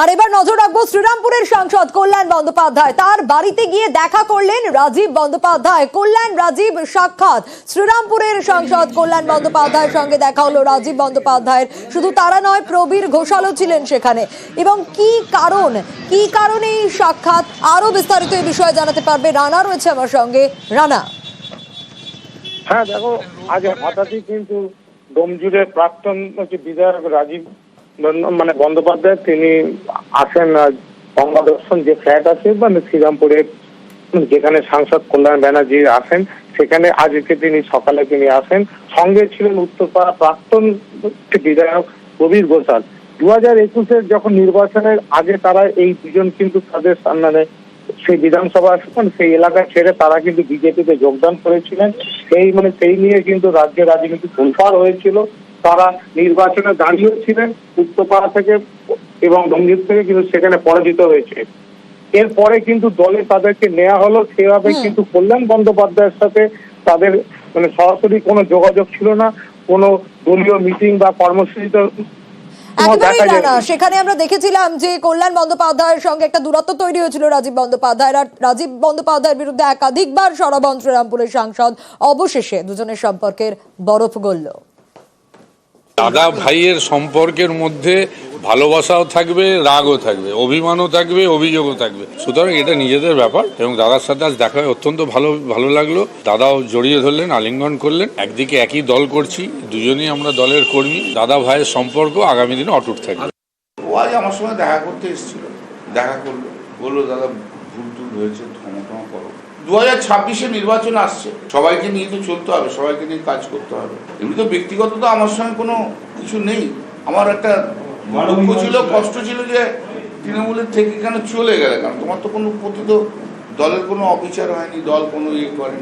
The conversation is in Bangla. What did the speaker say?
আর এবার নজর রাখব শ্রীরামপুরের সাংসদ কল্যাণ বন্দ্যোপাধ্যায়। তার বাড়িতে গিয়ে দেখা করলেন রাজীব বন্দ্যোপাধ্যায়। কল্যাণ রাজীব সাক্ষাৎ। শ্রীরামপুরের সাংসদ কল্যাণ বন্দ্যোপাধ্যায়ের সঙ্গে দেখা হলো রাজীব বন্দ্যোপাধ্যায়ের। শুধু তারা নয়, প্রবীর ঘোষালও ছিলেন সেখানে। এবং কি কারণ, কি কারণে এই সাক্ষাৎ? আরও বিস্তারিত এই বিষয়ে জানাতে পারবে রানা রয়েছে আমার সঙ্গে। রানা। হ্যাঁ দেখো, আজ হঠাৎই কিন্তু ডোমজুড়ে প্রাক্তন বিধায়ক রাজীব মানে বন্দ্যোপাধ্যায়, তিনি আসেন আজ গঙ্গা দর্শন যে ফ্ল্যাট আছে মানে শ্রীরামপুরে যেখানে সাংসদ কল্যাণ ব্যানার্জি আসেন, সেখানে আজকে তিনি সকালে তিনি আসেন। সঙ্গে ছিলেন উত্তরপাড়া প্রাক্তন বিধায়ক প্রবীর ঘোষাল। দু হাজার একুশের যখন নির্বাচনের আগে তারা এই দুজন কিন্তু তাদের মানে সেই বিধানসভা আসন, সেই এলাকা ছেড়ে তারা কিন্তু বিজেপিতে যোগদান করেছিলেন। সেই মানে সেই নিয়ে কিন্তু রাজ্যে রাজনীতি তোলপাড় হয়েছিল। তারা নির্বাচনে দাঁড়িয়েছিলেন উত্তরপাড়া থেকে এবং ডঙ্গির থেকে কিন্তু সেখানে পরাজিত হয়েছে। এরপরে কিন্তু দলে তাদেরকে নেওয়া হলো সেভাবে কিন্তু কল্যাণ বন্দ্যোপাধ্যায়ের সাথে তাদের মানে সরাসরি কোনো যোগাযোগ ছিল না কোনো দলীয় মিটিং বা কর্মসূচিতে একেবারেই সেখানে আমরা দেখেছিলাম যে কল্যাণ বন্দ্যোপাধ্যায়ের সঙ্গে একটা দূরত্ব তৈরি হয়েছিল রাজীব বন্দ্যোপাধ্যায়ের আর রাজীব বন্দ্যোপাধ্যায়ের বিরুদ্ধে একাধিকবার সরাবন শ্রীরামপুরের সাংসদ অবশেষে দুজনের সম্পর্কের বরফ গলল। দাদা ভাইয়ের সম্পর্কের মধ্যে ভালোবাসাও থাকবে, রাগও থাকবে, অভিমানও থাকবে, অভিযোগও থাকবে। সুতরাং এটা নিজেদের ব্যাপার এবং দাদার সাথে আজ দেখা অত্যন্ত ভালো ভালো লাগল। দাদাও জড়িয়ে ধরলেন, আলিঙ্গন করলেন। একদিকে একই দল করছি, দুজনেই আমরা দলের কর্মী। দাদা ভাইয়ের সম্পর্ক আগামী দিনে অটুট থাকবে। ও আজ আমার সঙ্গে দেখা করতে এসেছিল। দেখা করল। বলল, দাদা ভুল টুল হয়েছে ক্ষমা করো। দু হাজার ছাব্বিশে নির্বাচন আসছে। সবাইকে নিয়ে তো চলতে হবে, সবাইকে নিয়ে কাজ করতে হবে। এমনি তো ব্যক্তিগত তো আমার সঙ্গে কোনো কিছু নেই। আমার একটা দুঃখ ছিল, কষ্ট ছিল যে তৃণমূলের থেকে কেন চলে গেলে? কারণ তোমার তো কোনো প্রতি তো দলের কোনো অবিচার হয়নি, দল কোনো ইয়ে করেনি।